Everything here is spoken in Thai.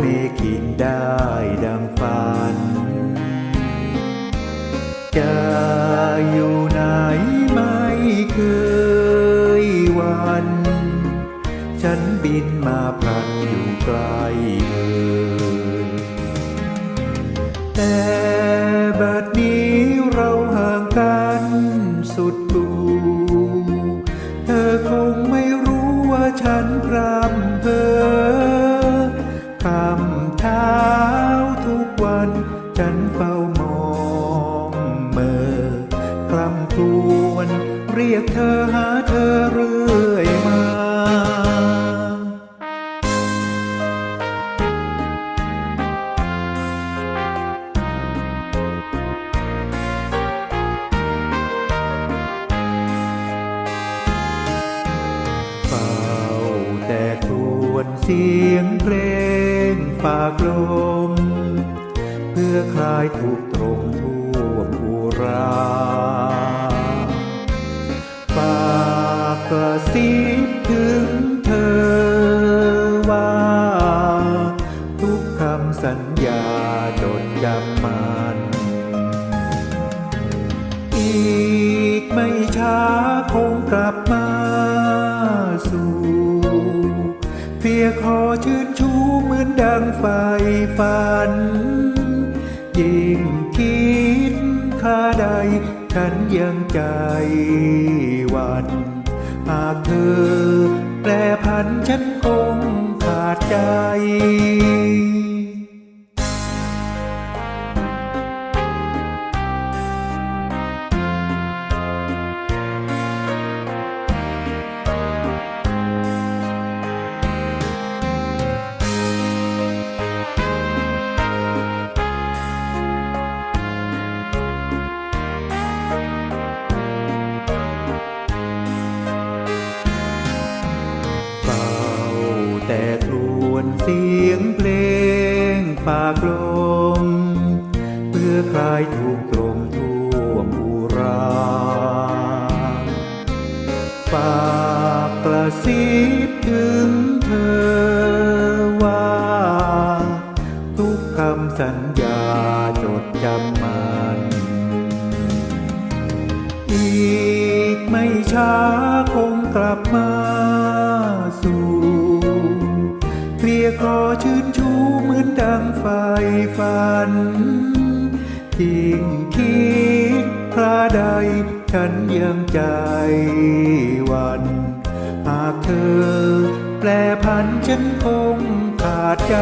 ไม่คิดได้ดังฝัน จะอยู่ไหนไม่เคยวัน ฉันบินมาพลัดอยู่ไกลเธอแต่บัดนี้เราห่างกันสุดกูเธอคงไม่รู้ว่าฉันพรำ เฝ้ามองเมื่อคลำครวน เรียกเธอหาเธอเรื่อยมาเฝ้าแต่ครวเสียงเพลงฝากลม พื่อคลายทุกตรงทั่วอุราฝากกระซิบถึงเธอว่า ทุกคำสัญญาจดจำมันอีกไม่ช้าคงกลับมาสู่เพียงขอชื่นชูเหมือนดังไฟฝัน ยิ่งคิดข้าใด ฉันยังใจหวันหากเธอแปรพันฉัน สียงเพลงปากลม เพื่อคลายทุกตรงทั่วมูราฝากกระซิบถึงเธอว่า ทุกคำสัญญาจดจำมันอีกไม่ช้าคงกลับมา เคลียร์ขอชื่นชูเหมือนดังไฟฝันยิ่งคิดพระใดฉันยังใจวัน หากเธอแปลพันฉันคงขาดใจ